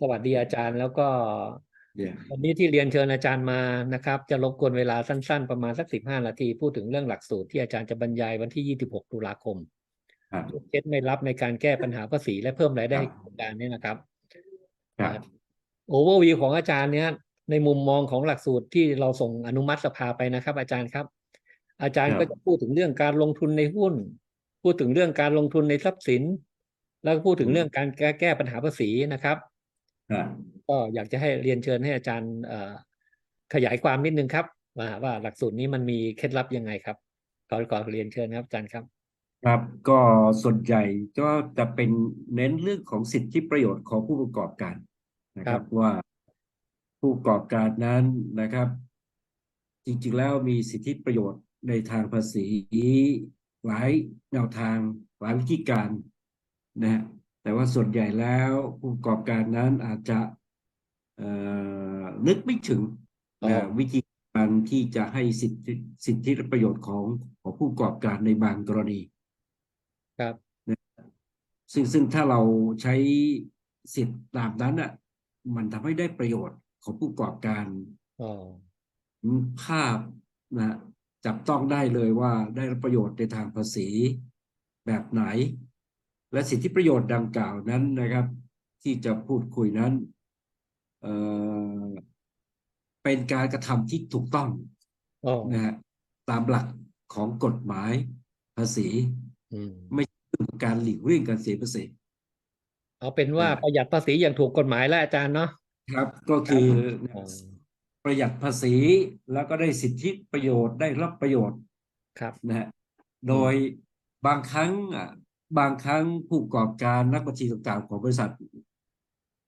สวัสดีอาจารย์แล้วก็ Yeah. วันนี้ที่เรียนเชิญอาจารย์มานะครับ จะรบกวนเวลาสั้นๆ ประมาณสักสิบห้านาที พูดถึงเรื่องหลักสูตรที่อาจารย์จะบรรยายวันที่ยี่สิบหกตุลาคมครับเคล็ดไม่รับในการแก้ปัญหาภาษีและเพิ่มรายได้ครับให้โครงการเนี่ยนะครับครับโอเวอร์วิวของอาจารย์เนี่ยในมุมมองของหลักสูตรที่เราส่งอนุมัติสภาไปนะครับ อาจารย์ครับ อาจารย์ครัก็บจะพูดถึงเรื่องการลงทุนในหุ้น พูดถึงเรื่องการลงทุนในทรัพย์สิน แล้วก็พูดถึงเรื่องการแก้แก้ปัญหาภาษีนะครับครับ ก็อยากจะให้เรียนเชิญให้อาจารย์เอ่อขยายความนิดนึงครับว่าว่าหลักสูตรนี้มันมีเคล็ดลับยังไงครับขอขอเรียนเชิญครับอาจารย์ครับ ครับก็ส่วนใหญ่ก็จะเป็นเน้นเรื่องของสิทธิประโยชน์ของผู้ประกอบการนะคครัรับบว่าผู้ประกอบการนั้นนะครับ จริงๆแล้วมีสิทธิประโยชน์ในทางภาษีหลายแนวทางหลายวิธีการนะฮะ แต่ว่าส่วนใหญ่แล้วผู้ประกอบการนั้นอาจจะเอ่อนึกไม่ถึงอ๋อนะวิธีการที่จะให้สิทธิสิทธิและประโยชน์ของของผู้ประกอบการในบางกรณีครับซึ่งซึ่งถ้าเราใช้สิทธิ์ตามนั้นอะ มันทำให้ได้ประโยชน์ของผู้ประกอบการอ๋อภาพนะจับต้องได้เลยว่าได้รับประโยชน์ในทางภาษีแบบไหน และสิทธิประโยชน์ดังกล่าวนั้นนะครับ ที่จะพูดคุยนั้นเอ่อเป็นการกระทำที่ถูกต้องอ๋อนะฮะตามหลักของกฎหมายภาษีอืมไม่ใช่เรื่องของการหลีกเลี่ยงการเสียภาษีเอาเป็นว่านะประหยัดภาษีอย่างถูกกฎหมายแล้วอาจารย์เนาะครับ ก็คืออ๋อประหยัดภาษีแล้วก็ได้สิทธิประโยชน์ได้รับประโยชน์ครับนะฮะโดยบางครั้งอะ บางครั้งผู้ประกอบการนักบัญชีต่างๆ ของบริษัท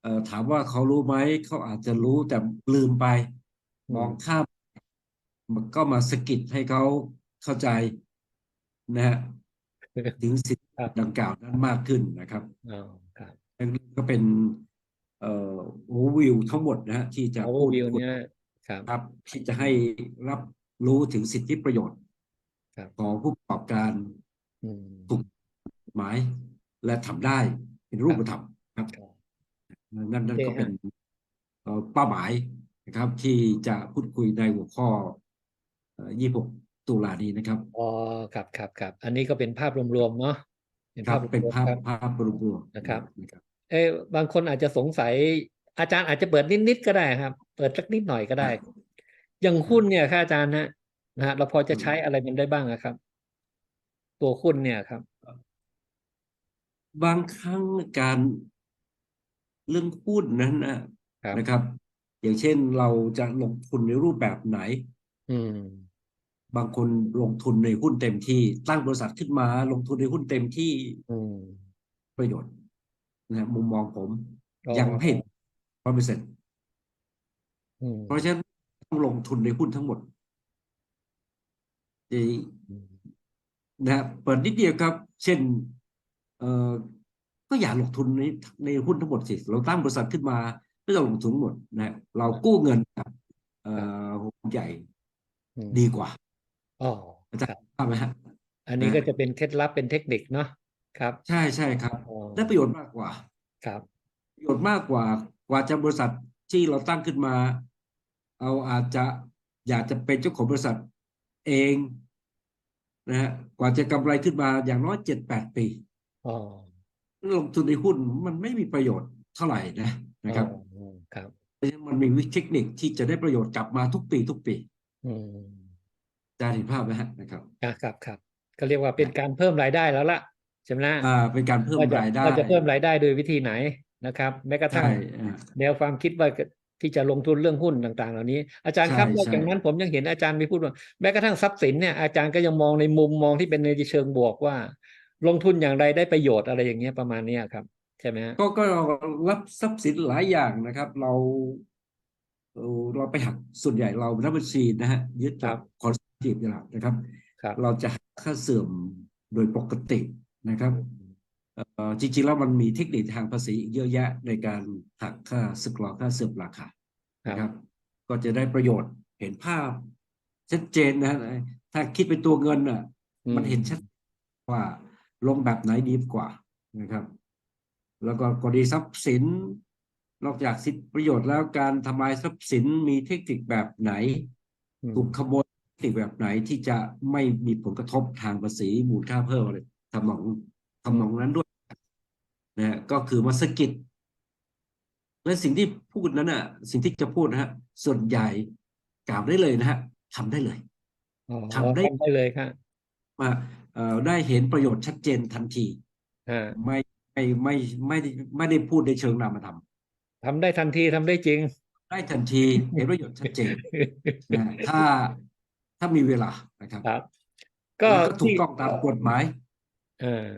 เอ่อถามว่าเขารู้ไหมเขาอาจจะรู้แต่ลืมไปอืมมองข้ามมันก็มาสะกิดให้เขาเข้าใจนะฮะถึงสิทธิครับดังกล่าวนั้นมากขึ้นนะครับอ๋อครับนั่นก็เป็นเอ่อโอวิวทั้งหมดนะฮะที่จะโอพูดวิวคุยเนี่ยครับครับที่จะให้รับรู้ถึงสิทธิประโยชน์ครับของผู้ประกอบการอืมถูกกฎ หมายและทำได้เป็นรูปธรรมครับครับนั่นนั่นโอเคก็เป็นฮะเอ่อเป้าหมายนะครับ ที่จะพูดคุยในหัวข้อเอ่อ26 ตุลานี้นะครับอ๋อครับครับครับอันนี้ก็เป็นภาพรวมๆเนาะเป็นครัภาบพเป็นรวมภาพๆครับภาพรวมๆนะครับนะครับเอ้ยบางคนอาจจะสงสัย อาจารย์อาจจะเปิดนิดๆก็ได้ครับ เปิดสักนิดหน่อยก็ได้ อย่างหุ้นเนี่ยครับอาจารย์นะนะฮะเราพอจะใช้อะไรมันได้บ้างอะครับ ตัวหุ้นเนี่ยครับ บางครั้งการเรื่องหุ้นนั้นนะครับ นะครับ อย่างเช่นเราจะลงทุนในรูปแบบไหน อืม บางคนลงทุนในหุ้นเต็มที่ตั้งบริษัทขึ้นมา ลงทุนในหุ้นเต็มที่อืม ประโยชน์นะมุมมองผมอ๋อ ยังไม่เห็นร้อยเปอร์เซ็นต์อืมเพราะฉะนั้นต้องลงทุนในหุ้นทั้งหมดเอ่ออืมนะฮะเปิดนิดเดียวครับ เช่น เอ่อก็อย่าลงทุนในในหุ้นทั้งหมดสิ เราตั้งบริษัทขึ้นมาไม่ต้องลงทุนทั้งหมดนะฮะเรากู้เงินกับเอ่อหุ้นใหญ่อืมดีกว่าอ๋ออาคจารรับย์ทราบไหมฮะอันนี้นะก็จะเป็นเคล็ดลับเป็นเทคนิคเนาะครับ ใช่ใช่ครับอ๋อได้ประโยชน์มากกว่า ครับประโยชน์มากกว่ากว่าจะบริษัทที่เราตั้งขึ้นมา เอาอาจจะอยากจะเป็นเจ้าของบริษัทเองนะฮะกว่าจะกำไรขึ้นมาอย่างน้อยเจ็ดแปดปี อ๋อลงทุนในหุ้นมันไม่มีประโยชน์เท่าไหร่นะนะครับอ๋อครับเพราะฉะนั้นมันมีวิธีเทคนิคที่จะได้ประโยชน์กลับมาทุกปีทุกปีอืมอาจารย์เห็นภาพไหมฮะนะครับครับครับครับก็เรียกว่าเป็นการเพิ่มรายได้แล้วล่ะใช่ไหมนะอ่าเป็นการเพิ่มว่าจะรายได้ว่าจะเพิ่มรายได้โดยวิธีไหนนะครับ แม้กระทั่งใช่อ่าแนวความคิดว่าที่จะลงทุนเรื่องหุ้นต่างๆ เหล่านี้ อาจารย์ครับใช่นอกจากใช่นั้นผมยังเห็นอาจารย์มีพูดว่าแม้กระทั่งทรัพย์สินเนี่ยอาจารย์ก็ยังมองในมุมมองที่เป็นในเชิงบวกว่า ลงทุนอย่างไรได้ประโยชน์อะไรอย่างเงี้ยประมาณเนี้ยครับ ใช่ไหมฮะก็ก็รับทรัพย์สินหลายอย่างนะครับ เราเราเราไปหักส่วนใหญ่เรานักบัญชีนะฮะยึดจากคอนเซปต์เป็นหลักนะครับครับ เราจะหักค่าเสื่อมโดยปกตินะครับเอ่อจริงๆแล้วมันมีเทคนิคทางภาษีอีกเยอะแยะในการหักค่าสึกหรอค่าเสื่อมราคาครับนะครับ ก็จะได้ประโยชน์เห็นภาพชัดเจนนะฮะถ้าคิดเป็นตัวเงินอะ มันเห็นชัดว่า ลงแบบไหนดีกว่านะครับ แล้วก็กรณีทรัพย์สิน นอกจากสิทธิประโยชน์แล้วการทำลายทรัพย์สินมีเทคนิคแบบไหนอืมถูกขโมยเทคนิคแบบไหนที่จะไม่มีผลกระทบทางภาษีมูลค่าเพิ่มอะไรทำนองทำนองนั้นด้วยนะฮะก็คือมาสะกิดและสิ่งที่พูดนั้นน่ะ สิ่งที่จะพูดนะฮะส่วนใหญ่กล่าวได้เลยนะฮะทำได้เลยอ๋อทำได้ทำได้เลยครับมาเอ่อ ได้เห็นประโยชน์ชัดเจนทันทีอ่าไม่ไม่ไม่ไม่ได้ไม่ได้พูดในเชิงนามธรรมทำได้ทันทีทำได้จริง ได้ทันทีเห็นประโยชน์ชัดเจนนะถ้าถ้ามีเวลานะครับครับก็แล้วก็ถูกที่ต้องตามกฎหมาย เออ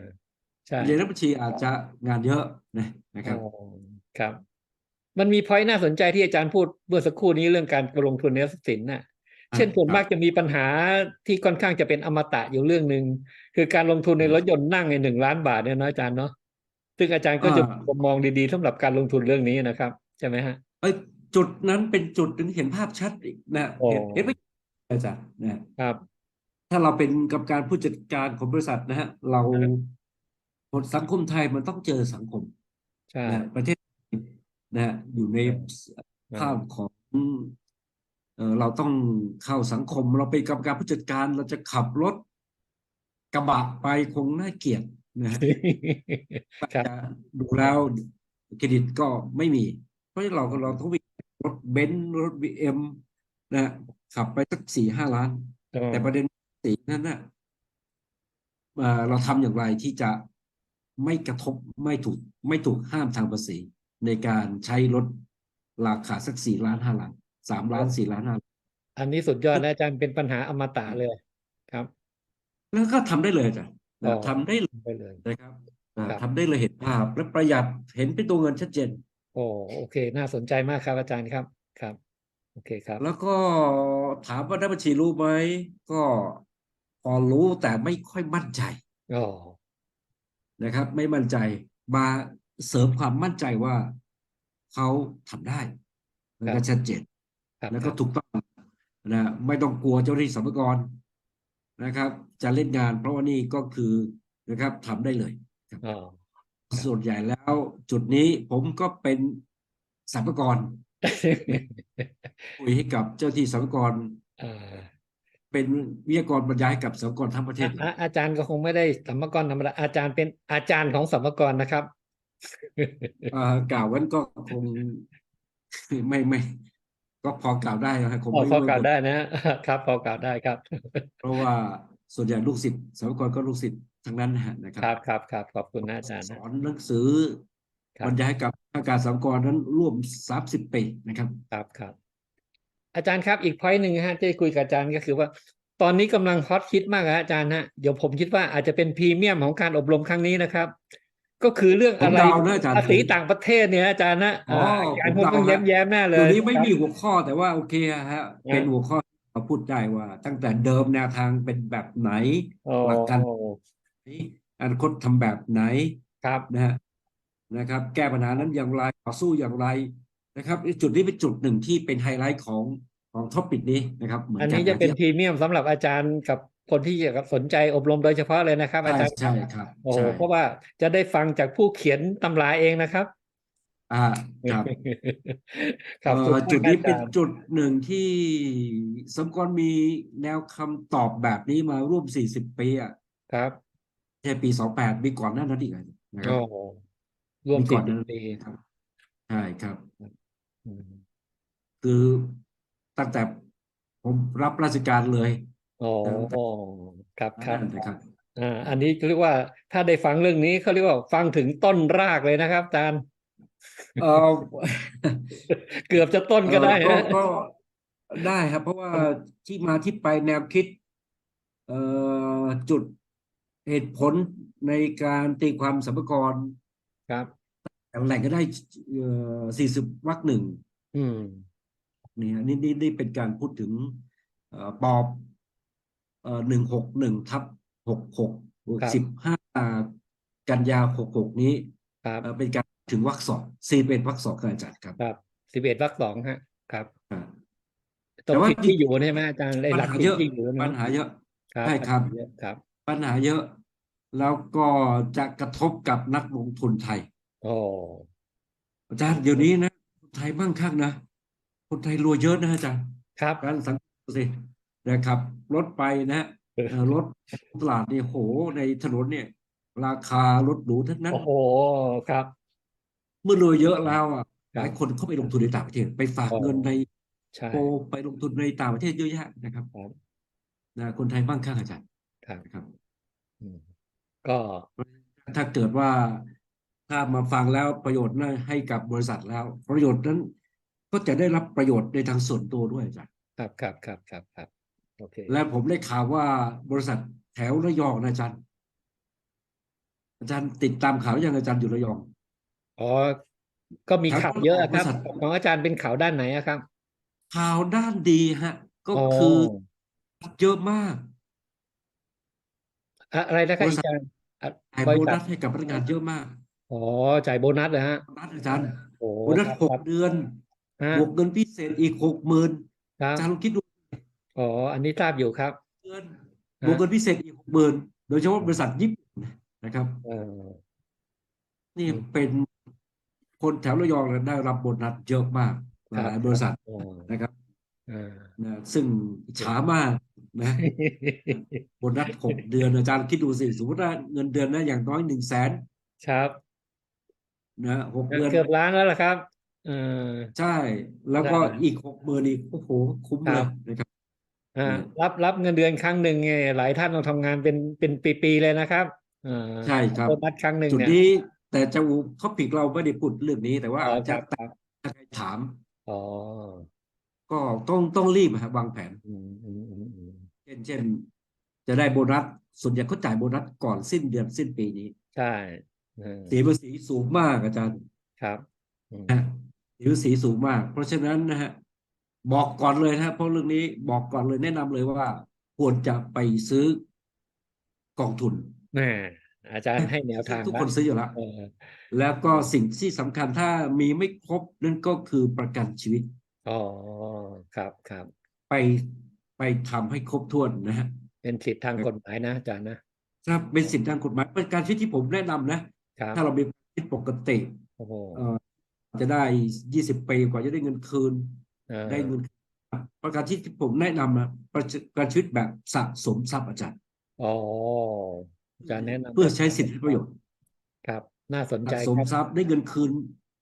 ใช่เรียนรัฐบัญชีอาจจะงานเยอะนะนะครับอ๋อครับ มันมีพอยต์น่าสนใจที่อาจารย์พูดเมื่อสักครู่นี้เรื่องการลงทุนในทรัพย์สินน่ะอ่า เช่นส่วนครับมากจะมีปัญหาที่ค่อนข้างจะเป็นอมตะอยู่เรื่องหนึ่งคือการลงทุนในรถยนต์นั่งในหนึ่งล้านบาทเนี่ยเนาะอาจารย์เนาะซึ่งอาจารย์ก็จะมีมุมมองดีๆสำหรับการลงทุนเรื่องนี้นะครับ ใช่ไหมฮะเอ้ยจุดนั้นเป็นจุดหนึ่งที่เห็นภาพชัดอีกนะโอ้เห็นเห็นไหมอาจารย์นะครับ ถ้าเราเป็นกรรมการผู้จัดการของบริษัทนะฮะเราคนสังคมไทยมันต้องเจอสังคมใช่นะประเทศนะฮะอยู่ในอ่าภาพของ เออเราต้องเข้าสังคม เราเป็นกรรมการผู้จัดการเราจะขับรถกระบะไปคงน่าเกลียดนะฮะครับจะดูแล้วเครดิตก็ไม่มี เพราะฉะนั้นเราก็เราต้องวิ่งรถเบนซ์รถบีเอ็มนะฮะขับไปสักสี่ห้าล้าน แต่ประเด็นสีนั้นน่ะเอ่อเราทำอย่างไรที่จะไม่กระทบไม่ถูกไม่ถูกห้ามทางภาษี ในการใช้รถราคาสักสี่ล้านห้าล้าน สามล้านสี่ล้านห้าล้านอันนี้สุดยอดนะอาจารย์เป็นปัญหาอมตะเลยครับ แล้วก็ทำได้เลยจ้ะอ๋อทำได้เลยไปเลยนะครับอ่าครับทำได้เลยเห็นภาพ และประหยัดเห็นเป็นตัวเงินชัดเจนโอ้โอเค น่าสนใจมากครับอาจารย์ครับครับ โอเคครับ แล้วก็ถามว่านักบัญชีรู้ไหมก็พอรู้แต่ไม่ค่อยมั่นใจอ๋อนะครับ ไม่มั่นใจมาเสริมความมั่นใจว่าเขาทำได้แล้วก็ชัดเจนครับ แล้วคก็รับถูกต้องนะไม่ต้องกลัวเจ้าหน้าที่สรรพากรนะครับ จะเล่นงาน เพราะว่านี่ก็คือนะครับทำได้เลยอ๋อส่วนใหญ่แล้ว จุดนี้ผมก็เป็นสรรพากรคุยให้กับเจ้าที่สรรพากรอ่าเป็นวิทยากรบรรยายให้กับสรรพากรทั้งประเทศเลยอะอาจารย์ก็คงไม่ได้สัมภากรธรรมดาอาจารย์เป็นอาจารย์ของสัมภากรนะครับเอ่อกล่าววันก็คงไม่ไม่ ก็พอกล่าวได้นะครับคงพอไม่พอกล่าวได้นะครับ พอกล่าวได้ครับ เพราะว่าส่วนใหญ่ลูกศิษย์สรรพากรก็ลูกศิษย์ทั้งนั้นนะฮะนะคครัรับบครับครับขอบคุณนะอาจารย์สนะอนหนังสือครับบรรยายให้กับข้าราชการสรรพากรนั้นร่วมสามสิบปีนะครับ ครับครับ อาจารย์ครับอีกพอยต์หนึ่งฮะที่คุยกับอาจารย์ก็คือว่า ตอนนี้กำลังฮอตฮิตมากนะอาจารย์ฮะเดี๋ยวผมคิดว่าอาจจะเป็นพรีเมียมของการอบรมครั้งนี้นะครับ ก็คือเรื่องผมอะไรเดานะอาจารย์ภาษีต่างประเทศเนี่ยอาจารย์นะอ๋ออาจารย์ผคมงเดาต้องแย้นะมแย้มๆแน่เลตัวยนี้ไม่ครับมีหัวข้อแต่ว่าโอเคอะฮะเป็นหัวข้อที่เราพูดได้ว่า ตั้งแต่เดิมแนวทางเป็นแบบไหนโอ้หลักการนี้อนาคตทำแบบไหนครับนะฮะนะครับ แก้ปัญหานั้นอย่างไรต่อสู้อย่างไรนะครับจุดนี้เป็นจุดหนึ่งที่เป็นไฮไลท์ของของท็อปิกนี้นะครับเหมือนอันกันี้จะนะเป็นที่พรีเมียมสำหรับอาจารย์กับ คนที่จะสนใจอบรมโดยเฉพาะเลยนะครับอาใช่จารย์ใช่ครับโอ้โหใช่เพราะว่าจะได้ฟังจากผู้เขียนตำราเองนะครับ อ่าครับครับเอ่สุอดจุดนี้เป็นอาจารย์จุดหนึ่งที่สมกรมีแนวคำตอบแบบนี้มาร่วม40ปีอะครับแค่ปี28มีก่อนหน้านั้นอีกอะนะครัโอ้บโหรวมมีก่สี่อนหสินั้บนปีครับใช่ครับอืมคือตั้งแต่ผมรับราชการเลย โอ้โหครับครับนั่นนะครับ อ่าอันนี้เรียกว่าถ้าได้ฟังเรื่องนี้เขาเรียกว่าฟังถึงต้นรากเลยนะครับอาจารย์เออเกือบจะต้นก็ได้เอ่อฮะก็ได้ครับ เพราะว่าที่มาที่ไปแนวคิด เอ่อจุดเหตุผลในการตีความสัมภากรครับแหล่งก็ได้เอ่อสี่สิบวรรคหนึ่งอืมนี่ฮะนี่นี่นี่เป็นการพูดถึงเอ่อปอบ เอ่อหนึ่งหกหนึ่งทับหกหกครับ สิบห้ากันยาหกหกนี้ครับเอ่อเป็นการถึงวรรคสองสี่เป็นวรรคสองครับอาจารย์ครับครับสิบเอ็ดวรรคสองฮะครับอ่าต้องแต่ว่าคิดที่อยู่ใช่ไหมอาจารย์ไอ้ปัญหลักหาคิดเยอะ ที่อยู่นะปัญหาเยอะ ครับใช่ครับ ปัญหาเยอะครับปัญหาเยอะ แล้วก็จะกระทบกับนักลงทุนไทย โอ้อาจารย์เดี๋ยวนี้นะไทยมั่งคั่งนะคนไทยรวยเยอะนะอาจารย์ครับ การสังเกตดูสิ นะครับรถไปนะฮะเอ่อรถตลาดเนี่ยโหในถนนเนี่ย ราคารถหรูทั้งนั้นโอ้โหครับ เมื่อรวยเยอะแล้วอะครัหบลายคนเข้าไปลงทุนในต่างประเทศ ไปฝากอ๋อเงินในใช่โปไปลงทุนในต่างประเทศเยอะแยะนะครับครับนะคนไทยมั่งคั่งอาจารย์ครับนะครับอืมก็ถ้าเกิดว่าถ้ามาฟังแล้วประโยชน์นั้นให้กับบริษัทแล้ว ประโยชน์นั้นก็จะได้รับประโยชน์ในทางส่วนตัวด้วยอาจารย์ครับครับครับครับครับโอเค และผมได้ข่าวว่าบริษัทแถวระยองนะอาจารย์ อาจารย์ติดตามข่าวยังอาจารย์อยู่ระยอง อ๋อ ก็มีครับข่าวเยอะอะครับบริษัทของอาจารย์เป็นข่าวด้านไหนอะครับ ข่าวด้านดีฮะ ก็อ๋อคือเยอะมาก อะอะไรนะครับบริษัทอาจารย์อะจ่ายบริโบษันัทสให้กับพนักงานเยอะมาก อ๋อ จ่ายโบนัสเหรอฮะ โบนัสอาจารย์โอ้โบนัสครับหกครับเดือนฮะบวกเงินพิเศษอีกหกหมื่นครับอาจารย์ลองคิดดู อ๋อ อันนี้ทราบอยู่ครับเดือนฮะบวกเงินพิเศษอีกหกหมื่นโดยเฉพาะบริษัทญี่ปุ่นนะครับเออนี่อืมเป็นคนแถวระยองเนี่ยได้รับโบนัสเยอะมากหครับลายบริษัทอ๋อนะครับเออนะซึ่งอิจฉามากนะโบนัสหกเดือนอาจารย์คิดดูสิสมมติว่าเงินเดือนนะอย่างน้อยหนึ่งแสนครับนะหกเดือนเกือบล้านแล้วล่ะครับเออใช่ แล้วก็ใช่อีกหกหมื่นอีกโอ้โหคุ้มคเลรัยบนะครับ อ่าอืมรับรับเงินเดือนครั้งหนึ่งไงหลายท่านต้องทำงานเป็นเป็นปีๆเลยนะครับอ่าใช่ครับ โบนัสครั้งหนึ่งจุดเนี่ย นี้แต่จะท็อปิกเราไม่ได้พูดเรื่องนี้แต่ว่าอ๋อคจะรับครับ ถ้าใครถามอ๋อก็ต้องต้องรีบอะครับวางแผน อืมอืมอืมอืมเช่นเช่น จะได้โบนัสส่วนใหญ่เขาจ่ายโบนัสก่อนสิ้นเดือนสิ้นปีนี้ใช่เออเสียภาษีสูงมากอาจารย์ครับอืม นะฮะเสียภาษีสูงมาก เพราะฉะนั้นนะฮะ บอกก่อนเลยนะฮะเพราะเรื่องนี้บอกก่อนเลยแนะนำเลยว่า ควรจะไปซื้อกองทุนแม่อาจารย์ให้แนวทาง ทุกแล้วคนซื้ออยู่แล้วเออแล้วก็สิ่งที่สำคัญถ้ามีไม่ครบนั่นก็คือประกันชีวิตอ๋อครับครับไปไปทำให้ครบถ้วนนะฮะเป็นสิทธิทางกฎหมายนะอาจารย์นะครับเป็นสิทธิทางกฎหมายประกันชีวิตที่ผมแนะนำนะครับถ้าเรามีชีวิตปกติโอ้โหเอ่อจะได้ยี่สิบปีกว่าจะได้เงินคืนเออ ได้เงินคืนประกันชีวิตที่ผมแนะนำนะประกันชีวิตแบบสะสมทรัพย์อาจารย์อ๋ออาจารย์แนะนำเพื่อใช้สิทธิประโยชน์ครับ น่าสนใจสะสมครับทรัพย์ได้เงินคืน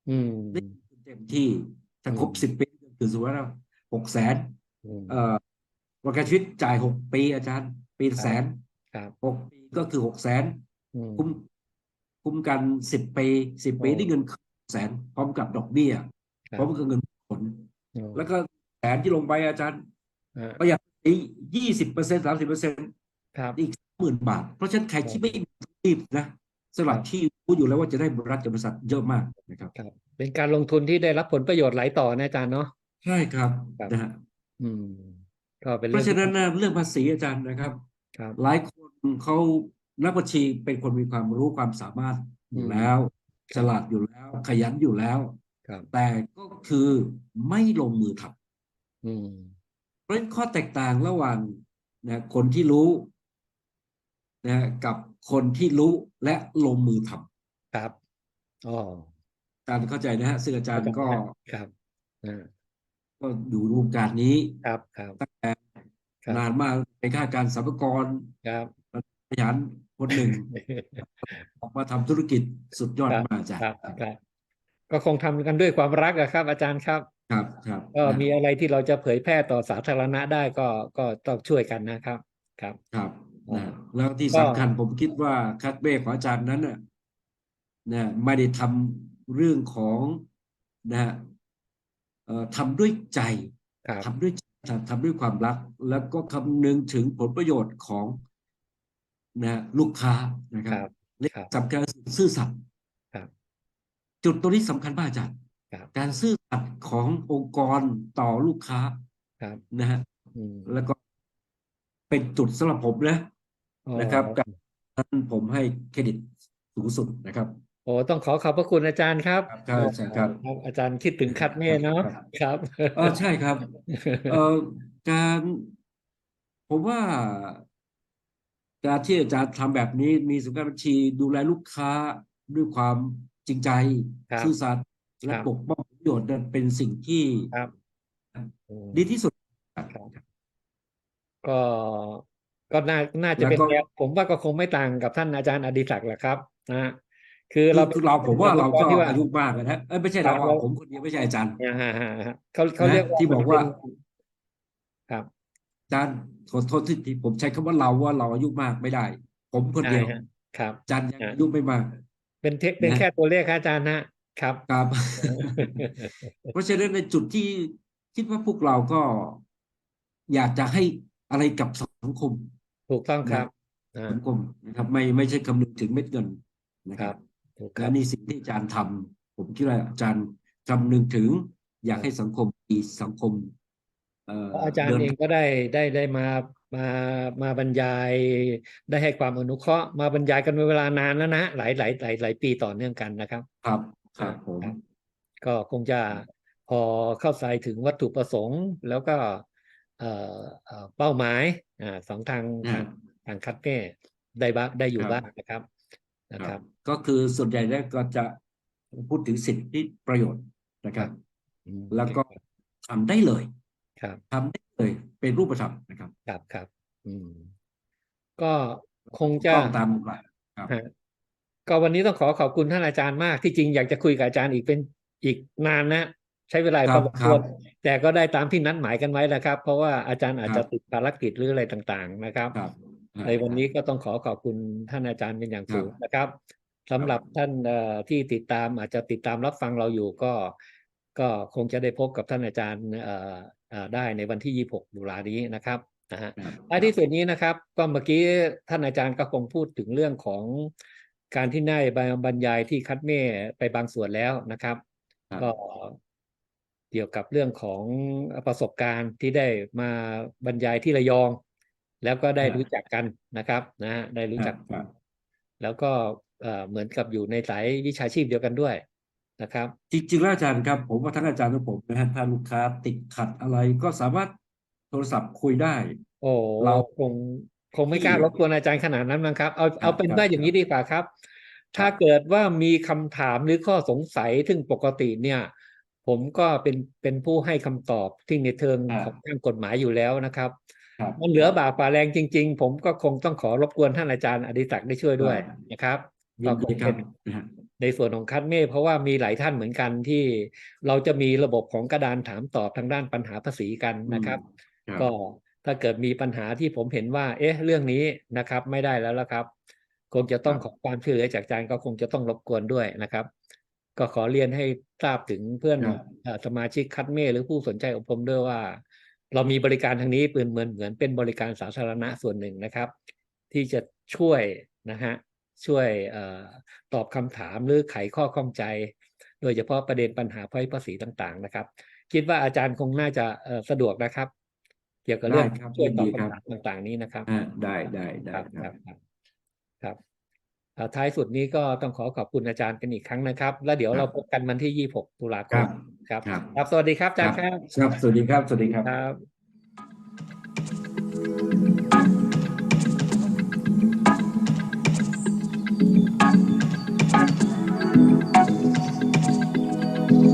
อืมได้เต็มที่ถ้าครบอืมสิบปีคือสมมติว่าหกแสนอืมเอ่อประกันชีวิตจ่ายหกปีอาจารย์ ปีละแสนครับหกปีก็คือหกแสนอืมคุ้มคุ้มกันสิบปีสิบปีโอ้ได้เงินแสนพร้อมกับดอกเบี้ยครับพร้อมกับเงินผลอืม แล้วก็แสนที่ลงไปอาจารย์อ่าประหยัดไปยี่สิบเปอร์เซ็นต์สามสิบเปอร์เซ็นต์ครับอีกหมื่นบาท เพราะฉะนั้นใครที่ไม่รีบนะสำหรับครับที่รู้อยู่แล้วว่าจะได้บริษัทจากบริษัทเยอะมากนะครับครับ เป็นการลงทุนที่ได้รับผลประโยชน์หลายต่อนะอาจารย์เนาะใช่ครับครับนะฮะอืมก็เป็นเพเรื่องราะฉะนั้นนะเรื่องภาษีอาจารย์นะครับครับ หลายคนเขานักบัญชีเป็นคนมีความรู้ความสามารถอยู่อืมแล้วครับฉลาดอยู่แล้ว ขยันอยู่แล้วครับ แต่ก็คือไม่ลงมือทำอืมเพราะฉะนั้นข้อแตกต่างระหว่างนะคนที่รู้นะกับคนที่รู้และลงมือทำครับอ๋ออาจารย์เข้าใจนะฮะซึ่งอาจารย์ก็ครับอ่าก็อยู่ในวงการนี้ครับครับตั้งแต่ครับนานมากเป็นข้าราชการสรรพากรครับขยันคนหนึ่งออกมาทำธุรกิจสุดยอดครับมากอาจารย์ครับครับ ก็คงทำกันด้วยความรักอะครับ อาจารย์ครับ ครับครับก็นะมีอะไรที่เราจะเผยแพร่ต่อสาธารณะได้ก็ก็ต้องช่วยกันนะครับ ครับครับอ๋อนะแล้วที่ก็สำคัญผมคิดว่าคัดเบ้ของอาจารย์นั้นน่ะนะไม่ได้ทำเรื่องของนะฮะเอ่อทำด้วยใจครับทำด้วยทำทำด้วยความรัก แล้วก็คำนึงถึงผลประโยชน์ของนะลูกค้านะคครับรับและครับสำคัญคือซื่อสัตย์ครับ จุดตรงนี้สำคัญมากอาจารย์ครับการซื่อสัตย์ขององค์กรต่อลูกค้าครับนะฮะอืมแล้วก็เป็นจุดสำหรับผมนะอ๋อนะครับการนั้นผมให้เครดิตสูงสุดนะครับโอ้ต้องขอขอบพระคุณอาจารย์ครับครับครับอาจารย์ครับครับ อาจารย์คิดถึงคัดเม่เนาะครับเออใช่ครับเอ่อการผมว่าการที่อาจารย์ทำแบบนี้มีสำนักงานบัญชีดูแลลูกค้าด้วยความ จริงใจครับซื่อสัตย์และครับปกป้องผลประโยชน์นั้นเป็นสิ่งที่ครับ อืม ดีที่สุด ครับก็ก็น่าน่าจะเป็นแล้วก็ แนวผมว่าก็คงไม่ต่างกับท่านอาจารย์อดิศักดิ์แหละครับนะฮะคือคือเราคือเราผมว่าเราก็ที่ว่า อายุมากแล้วนะเอ้ยไม่ใช่เราครับเรา ผมคนเดียวไม่ใช่อาจารย์ อ่าฮะฮะฮะเขาเขาเรียกว่าที่บอกว่ามันเป็นครับอาจารย์ขอโทษที่ที่ผมใช้คำว่าเราว่าเราอายุมากไม่ได้ ผมคนเดียวใช่ฮะครับ อาจารย์ยังอ่า อายุไม่มาก เป็นเทคเป็นนะแค่ตัวเลขครับอาจารย์นะครับครับ เพราะฉะนั้นในจุดที่คิดว่าพวกเราก็อยากจะให้อะไรกับสังคม ถูกต้องครับอ่าสังคมนะครับ ไม่ไม่ใช่คำนึงถึงเม็ดเงินนะคครัรับบถูกคและรับนี่สิ่งที่อาจารย์ทำผมคิดว่าอาจารย์คำนึงถึง อยากให้สังคมดีสังคมเอ่อเพราะอาจารย์ดินเองก็ได้ได้ได้มา มามาบรรยายได้ให้ความอนุเคราะห์มาบรรยายกันเป็นเวลานานแล้วนะหลายหลายหลายหลายปีต่อเนื่องกันนะครับ ครับครับผมครับก็คงจะพอเข้าใจถึงวัตถุประสงค์แล้วก็เอ่อเอ่อเป้าหมายอ่าสองทางทางทางคัดเน่ได้บ้างได้อยู่บ้างนะครับนะคครัรับบก็คือส่วนใหญ่แล้วก็จะพูดถึงสิทธิประโยชน์นะครับอืมแล้วก็ทำได้เลยครับทำได้ เลยเป็นรูปธรรมนะครับ ครับครับ อืม ก็คงจะต้องตามหลักครับฮะก็วันนี้ต้องขอขอบคุณท่านอาจารย์มากที่จริงอยากจะคุยกับอาจารย์อีกเป็นอีกนานนะ ใช้เวลาคพรัอบสมคควรัรบแต่ก็ได้ตามที่นัดหมายกันไว้นะครับ เพราะว่าอาจารย์อาจครัจะบติดภารกิจหรืออะไรต่าง ๆ นะครับครับ ในวันนี้ก็ต้องขอขอบคุณท่านอาจารย์เป็นอย่างครับสูงนะครับสำหรับท่านเอ่อที่ติดตามอาจจะติดตามรับฟังเราอยู่ก็ ก็คงจะได้พบกับท่านอาจารย์เอ่อเอ่อ ได้ในวันที่ 26ตุลานี้นะครับนะฮะครับท้ายที่สุดนี้นะครับ ก็เมื่อกี้ท่านอาจารย์ก็คงพูดถึงเรื่องของการที่ได้บรรยายที่คัดเม่ไปบางส่วนแล้วนะครับครับ ก็เกี่ยวกับเรื่องของประสบการณ์ที่ได้มาบรรยายที่ระยอง แล้วก็ได้ครับรู้จักกันนะครับนะฮะได้รู้จักครับแล้วก็เอ่อเหมือนกับอยู่ในสายวิชาชีพเดียวกันด้วย นะครับ จริงๆแล้วอาจารย์ครับ ผมว่าทั้งอาจารย์และผมนะฮะถ้าลูกค้าติดขัดอะไรก็สามารถโทรศัพท์คุยได้ โอ้เราคงคงไม่กล้าที่รบกวนอาจารย์ขนาดนั้นมั้งครับเอาครับ เอาเป็นครับว่าอย่างนี้ดีกว่าครับ ถ้าเกิดว่ามีคำถามหรือข้อสงสัยซึ่งปกติเนี่ย ผมก็เป็นเป็นผู้ให้คำตอบที่ในเทิงอ่าของทางกฎหมายอยู่แล้วนะครับครับมันเหลือบากฝ่าแรงจริง ๆ ผมก็คงต้องขอรบกวนท่านอาจารย์อดิศักดิ์ได้ช่วยด้วยครับนะครับยินก็ดีคงครัเป็บนนะฮะ ในส่วนของคัดเม่เพราะว่ามีหลายท่านเหมือนกันที่เราจะมีระบบของกระดานถามตอบทางด้านปัญหาภาษีกันนะครับครับก็ถ้าเกิดมีปัญหาที่ผมเห็นว่า เอ๊ะ เรื่องนี้นะครับ ไม่ได้แล้วละครับ คงจะต้องครับขอความช่วยเหลือจากอาจารย์ก็คงจะต้องรบกวนด้วยนะครับ ก็ขอเรียนให้ทราบถึงเพื่อนครับเอ่อสมาชิกคัดเม่หรือผู้สนใจอบรมด้วยว่า เรามีบริการทางนี้เป็นเหมือนเหมือนเป็นบริการสาธารณะส่วนหนึ่งนะครับ ที่จะช่วยนะฮะ ช่วยเอ่อตอบคำถามหรือไขข้อข้องใจ โดยเฉพาะประเด็นปัญหาภาษีต่างๆนะครับ คิดว่าอาจารย์คงน่าจะเอ่อสะดวกนะครับ เกี่ยวกับเรื่องได้ครับช่วยตอบยินดีครับคำถามต่างๆนี้นะครับอ่าได้ได้ได้ครับคครัรับบครับครับเอ่อท้ายสุดนี้ก็ต้องขอขอบคุณอาจารย์กันอีกครั้งนะครับ แล้วเดี๋ยวเราพบกันวันที่ 26 ตุลาคครัมบครับครับครับ สวัสดีครับอาจารย์ครับครับสวัสดีครับ สวัสดีครับครับ